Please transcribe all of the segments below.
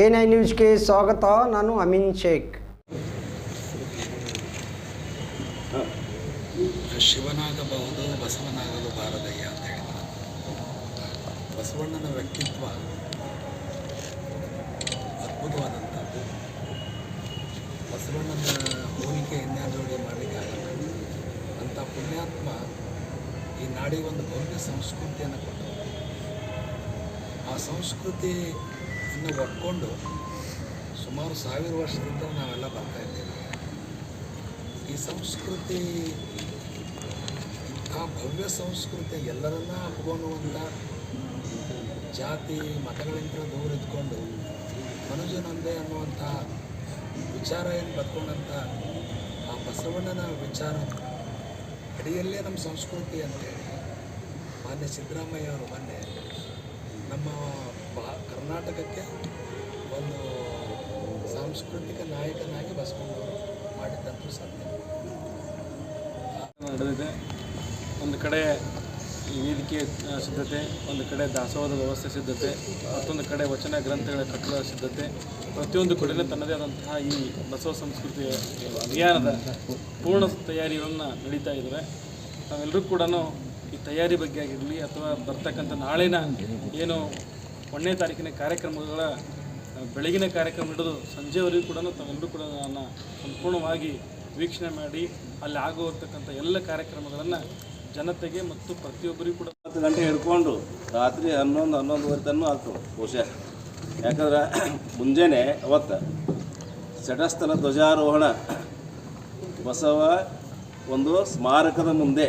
A nine ನ್ಯೂಸ್ಗೆ ಸ್ವಾಗತ, ನಾನು ಅಮೀನ್ ಶೇಖ್. ಶಿವನಾಗಬಹುದು, ಬಸವನಾಗಲು ಬಾರದಯ್ಯ ಅಂತ ಹೇಳಿದ ಬಸವಣ್ಣನ ವ್ಯಕ್ತಿತ್ವ ಅದ್ಭುತವಾದಂಥದ್ದು. ಬಸವಣ್ಣನ ಹೋಲಿಕೆ ಇನ್ಯಾವುದೇ ಮಾಡಲಿಕ್ಕೆ ಆಗಲ್ಲ ಅಂಥ ಪುಣ್ಯಾತ್ಮ ಈ ನಾಡಿಗೆ ಒಂದು ಭವ್ಯ ಸಂಸ್ಕೃತಿಯನ್ನು ಕೊಟ್ಟರು ಆ ಸಂಸ್ಕೃತಿಯನ್ನು ಒಟ್ಕೊಂಡು ಸುಮಾರು ಸಾವಿರ ವರ್ಷದಿಂದ ನಾವೆಲ್ಲ ಬರ್ತಾ ಇದ್ದೇವೆ. ಈ ಸಂಸ್ಕೃತಿ, ಇಂಥ ಭವ್ಯ ಸಂಸ್ಕೃತಿ ಎಲ್ಲರನ್ನ ಒಪ್ಕೊಳ್ಳುವಂಥ ಜಾತಿ, ಮತಗಳಿಂದ ದೂರ ಇದ್ಕೊಂಡು ಮನುಜನೊಂದೇ ಅನ್ನುವಂಥ ವಿಚಾರ ಏನು ಬರ್ಕೊಂಡಂಥ ಆ ಬಸವಣ್ಣನ ವಿಚಾರ ಅಡಿಯಲ್ಲೇ ನಮ್ಮ ಸಂಸ್ಕೃತಿ ಅಂತೇಳಿ ಮಾನ್ಯ ಸಿದ್ದರಾಮಯ್ಯ ಅವರು ಮೊನ್ನೆ ನಮ್ಮ ಭಾ ಕರ್ನಾಟಕಕ್ಕೆ ಒಂದು ಸಾಂಸ್ಕೃತಿಕ ನಾಯಕನಾಗಿ ಬಸವಣ್ಣವರು ಮಾಡಿದ್ದಂತೂ ಸಾಧ್ಯ. ನಡೆದಿದೆ ಒಂದು ಕಡೆ ವೇದಿಕೆ ಸಿದ್ಧತೆ, ಒಂದು ಕಡೆ ದಾಸೋಹದ ವ್ಯವಸ್ಥೆ ಸಿದ್ಧತೆ, ಮತ್ತೊಂದು ಕಡೆ ವಚನ ಗ್ರಂಥಗಳ ಕಟ್ಟಡ ಸಿದ್ಧತೆ, ಪ್ರತಿಯೊಂದು ಕಡೆಯೂ ತನ್ನದೇ ಆದಂತಹ ಈ ಬಸವ ಸಂಸ್ಕೃತಿಯ ಅಭಿಯಾನದ ಪೂರ್ಣ ತಯಾರಿಗಳನ್ನು ನಡೀತಾ ಇದ್ದಾವೆ ನಾವೆಲ್ಲರೂ ಕೂಡ ತಯಾರಿ ಬಗ್ಗೆ ಆಗಿರಲಿ ಅಥವಾ ಬರ್ತಕ್ಕಂಥ ನಾಳಿನ ಏನು ಒಂದನೇ ತಾರೀಕಿನ ಕಾರ್ಯಕ್ರಮಗಳ ಬೆಳಗಿನ ಕಾರ್ಯಕ್ರಮ ಹಿಡಿದು ಸಂಜೆವರೆಗೂ ಕೂಡ ತಾವೆಲ್ಲರೂ ಕೂಡ ನಾನು ಸಂಪೂರ್ಣವಾಗಿ ವೀಕ್ಷಣೆ ಮಾಡಿ ಅಲ್ಲಿ ಆಗುವಂತಕ್ಕಂಥ ಎಲ್ಲ ಕಾರ್ಯಕ್ರಮಗಳನ್ನು ಜನತೆಗೆ ಮತ್ತು ಪ್ರತಿಯೊಬ್ಬರಿಗೂ ಕೂಡ ಹತ್ತು ಗಂಟೆ ಹಿಡ್ಕೊಂಡು ರಾತ್ರಿ ಹನ್ನೊಂದು ಹನ್ನೊಂದುವರೆ ತನ ಆಗ್ತದೆ ಬಹುಶಃ. ಯಾಕಂದ್ರೆ ಮುಂಜಾನೆ ಅವತ್ತು ಷಡಸ್ಥನ ಧ್ವಜಾರೋಹಣ ಬಸವ ಒಂದು ಸ್ಮಾರಕದ ಮುಂದೆ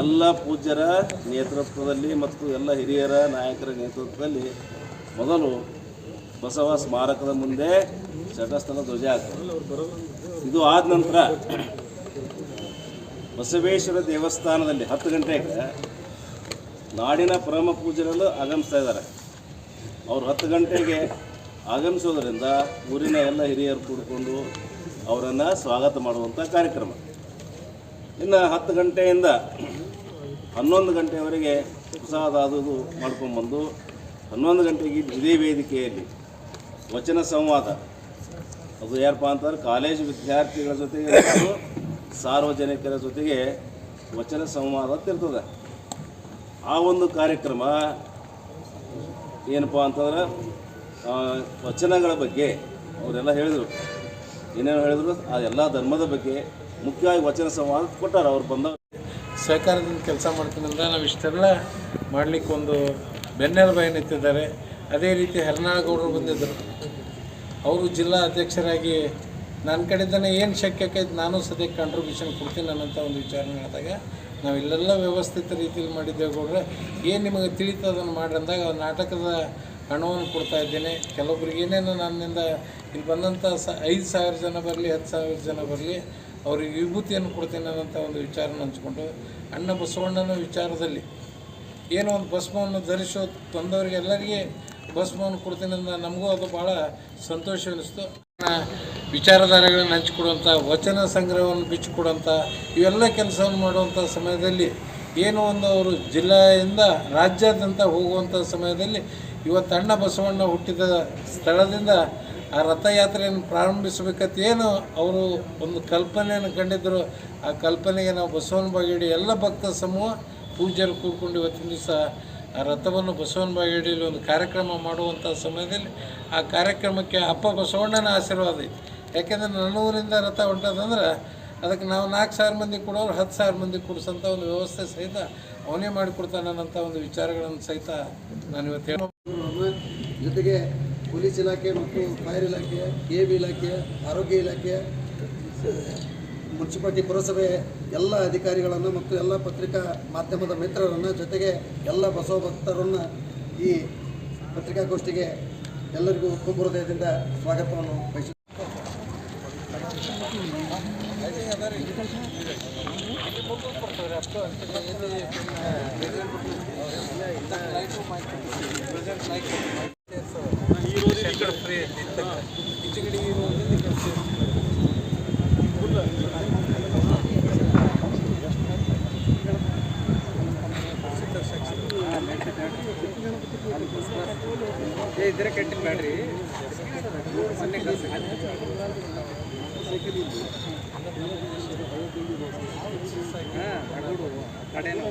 ಎಲ್ಲ ಪೂಜ್ಯರ ನೇತೃತ್ವದಲ್ಲಿ ಮತ್ತು ಎಲ್ಲ ಹಿರಿಯರ ನಾಯಕರ ನೇತೃತ್ವದಲ್ಲಿ ಮೊದಲು ಬಸವ ಸ್ಮಾರಕದ ಮುಂದೆ ಚಟಸ್ಥಲ ಧ್ವಜ ಇದು ಆದ ನಂತರ ಬಸವೇಶ್ವರ ದೇವಸ್ಥಾನದಲ್ಲಿ ಹತ್ತು ಗಂಟೆಗೆ ನಾಡಿನ ಪರಮ ಪೂಜ್ಯರಲ್ಲೂ ಆಗಮಿಸ್ತಾ ಇದ್ದಾರೆ. ಅವರು ಹತ್ತು ಗಂಟೆಗೆ ಆಗಮಿಸೋದರಿಂದ ಊರಿನ ಎಲ್ಲ ಹಿರಿಯರು ಕೂಡಿಕೊಂಡು ಅವರನ್ನು ಸ್ವಾಗತ ಮಾಡುವಂಥ ಕಾರ್ಯಕ್ರಮ. ಇನ್ನು ಹತ್ತು ಗಂಟೆಯಿಂದ ಹನ್ನೊಂದು ಗಂಟೆವರೆಗೆ ಪ್ರಸಾದ ಅದು ಮಾಡ್ಕೊಂಬಂದು ಹನ್ನೊಂದು ಗಂಟೆಗೆ ಇದೇ ವೇದಿಕೆಯಲ್ಲಿ ವಚನ ಸಂವಾದ. ಅದು ಯಾರಪ್ಪ ಅಂತಂದ್ರೆ ಕಾಲೇಜು ವಿದ್ಯಾರ್ಥಿಗಳ ಜೊತೆಗೆ ಸಾರ್ವಜನಿಕರ ಜೊತೆಗೆ ವಚನ ಸಂವಾದ ಇರ್ತದೆ. ಆ ಒಂದು ಕಾರ್ಯಕ್ರಮ ಏನಪ್ಪ ಅಂತಂದ್ರೆ ವಚನಗಳ ಬಗ್ಗೆ ಅವರೆಲ್ಲ ಹೇಳಿದರು. ಏನೇನು ಹೇಳಿದ್ರು, ಆ ಎಲ್ಲ ಧರ್ಮದ ಬಗ್ಗೆ ಮುಖ್ಯವಾಗಿ ವಚನ ಸಂವಾದ ಕೊಟ್ಟಾರ, ಅವ್ರು ಬಂದವರು. ಸಹಕಾರದಿಂದ ಕೆಲಸ ಮಾಡ್ತೀನಿ ಅಂದ್ರೆ ನಾವು ಇಷ್ಟೆಲ್ಲ ಮಾಡಲಿಕ್ಕೆ ಒಂದು ಬೆನ್ನೆಲುಬಾಯಿ ನಿಂತಿದ್ದಾರೆ. ಅದೇ ರೀತಿ ಹರ್ನಾಳಗೌಡರು ಬಂದಿದ್ದರು ಅವರು ಜಿಲ್ಲಾ ಅಧ್ಯಕ್ಷರಾಗಿ ನನ್ನ ಕಡೆಯಿಂದನೇ ಏನು ಶಕ್ಯ ಆಕೈತೆ ನಾನು ಸದ್ಯಕ್ಕೆ ಕಾಂಟ್ರಿಬ್ಯೂಷನ್ ಕೊಡ್ತೀನಿ ಅನ್ನೋಂಥ ಒಂದು ವಿಚಾರ ಹೇಳಿದಾಗ ನಾವು ಇಲ್ಲೆಲ್ಲ ವ್ಯವಸ್ಥಿತ ರೀತಿಯಲ್ಲಿ ಮಾಡಿದ್ದೇವೆ ಗೌಡ್ರೆ. ಏನು ನಿಮಗೆ ತಿಳಿತು ಅದನ್ನು ಮಾಡಿ ಅಂದಾಗ ನಾಟಕದ ಹಣವನ್ನು ಕೊಡ್ತಾ ಇದ್ದೇನೆ. ಕೆಲವೊಬ್ರಿಗೆ ಏನೇನು ನನ್ನಿಂದ ಇಲ್ಲಿ ಬಂದಂಥ ಸ ಐದು ಸಾವಿರ ಜನ ಬರಲಿ, ಹತ್ತು ಸಾವಿರ ಜನ ಬರಲಿ. ಅವ್ರಿಗೆ ವಿಭೂತಿಯನ್ನು ಕೊಡ್ತೇನೆ ಅನ್ನೋಂಥ ಒಂದು ವಿಚಾರನ ಹಂಚ್ಕೊಂಡು ಅಣ್ಣ ಬಸವಣ್ಣನ ವಿಚಾರದಲ್ಲಿ ಏನೋ ಒಂದು ಭಸ್ಮವನ್ನು ಧರಿಸೋ ತಂದವರಿಗೆ ಎಲ್ಲರಿಗೆ ಭಸ್ಮವನ್ನು ಕೊಡ್ತೀನಿ ಅಂತ ನಮಗೂ ಅದು ಭಾಳ ಸಂತೋಷ ಅನ್ನಿಸ್ತು ವಿಚಾರಧಾರೆಗಳನ್ನು ಹಂಚಿಕೊಡುವಂಥ, ವಚನ ಸಂಗ್ರಹವನ್ನು ಬಿಚ್ಚಿಕೊಡುವಂಥ, ಇವೆಲ್ಲ ಕೆಲಸವನ್ನು ಮಾಡುವಂಥ ಸಮಯದಲ್ಲಿ ಏನೋ ಒಂದು ಅವರು ಜಿಲ್ಲೆಯಿಂದ ರಾಜ್ಯಾದ್ಯಂತ ಹೋಗುವಂಥ ಸಮಯದಲ್ಲಿ ಇವತ್ತು ಅಣ್ಣ ಬಸವಣ್ಣ ಹುಟ್ಟಿದ ಸ್ಥಳದಿಂದ ಆ ರಥಯಾತ್ರೆಯನ್ನು ಪ್ರಾರಂಭಿಸಬೇಕಂತ ಏನು ಅವರು ಒಂದು ಕಲ್ಪನೆಯನ್ನು ಕಂಡಿದ್ದರು. ಆ ಕಲ್ಪನೆಗೆ ನಾವು ಬಸವನ ಬಾಗೇಡಿ, ಎಲ್ಲ ಭಕ್ತ ಸಮೂಹ ಪೂಜ್ಯರು ಕೂಡ್ಕೊಂಡು ಇವತ್ತಿನ ದಿವಸ ಆ ರಥವನ್ನು ಬಸವನ ಬಾಗೇಡಿಯಲ್ಲಿ ಒಂದು ಕಾರ್ಯಕ್ರಮ ಮಾಡುವಂಥ ಸಮಯದಲ್ಲಿ ಆ ಕಾರ್ಯಕ್ರಮಕ್ಕೆ ಅಪ್ಪ ಬಸವಣ್ಣನ ಆಶೀರ್ವಾದ ಐತಿ. ಯಾಕೆಂದರೆ ನನ್ನ ಊರಿಂದ ರಥ ಹೊಂಟದಂದ್ರೆ ಅದಕ್ಕೆ ನಾವು ನಾಲ್ಕು ಸಾವಿರ ಮಂದಿ ಕೊಡೋರು, ಹತ್ತು ಸಾವಿರ ಮಂದಿ ಕೊಡಿಸೋಂಥ ಒಂದು ವ್ಯವಸ್ಥೆ ಸಹಿತ ಅವನೇ ಮಾಡಿಕೊಡ್ತಾನೆ ಅನ್ನೋಂಥ ಒಂದು ವಿಚಾರಗಳನ್ನು ಸಹಿತ ನಾನು ಇವತ್ತು ಹೇಳೋ ಜೊತೆಗೆ ಪೊಲೀಸ್ ಇಲಾಖೆ ಮತ್ತು ಫೈರ್ ಇಲಾಖೆ, ಕೆ ಬಿ ಇಲಾಖೆ, ಆರೋಗ್ಯ ಇಲಾಖೆ, ಮುನ್ಸಿಪಾಲ್ಟಿ ಪುರಸಭೆ ಎಲ್ಲ ಅಧಿಕಾರಿಗಳನ್ನು ಮತ್ತು ಎಲ್ಲ ಪತ್ರಿಕಾ ಮಾಧ್ಯಮದ ಮಿತ್ರರನ್ನು ಜೊತೆಗೆ ಎಲ್ಲ ಬಸವ ಭಕ್ತರನ್ನು ಈ ಪತ್ರಿಕಾಗೋಷ್ಠಿಗೆ ಎಲ್ಲರಿಗೂ ತುಂಬ ಹೃದಯದಿಂದ ಸ್ವಾಗತವನ್ನು ಬಯಸುತ್ತೇನೆ ಕಡೆ ಫ್ರೀ ಹೆಚ್ಚುಗಡಿ ಇದರ ಕೆಟ್ಟ ಬ್ಯಾಡ್ರಿ ಮೊನ್ನೆ ಕೆಲಸ ಹಾಂ ಕಡೆನೂ.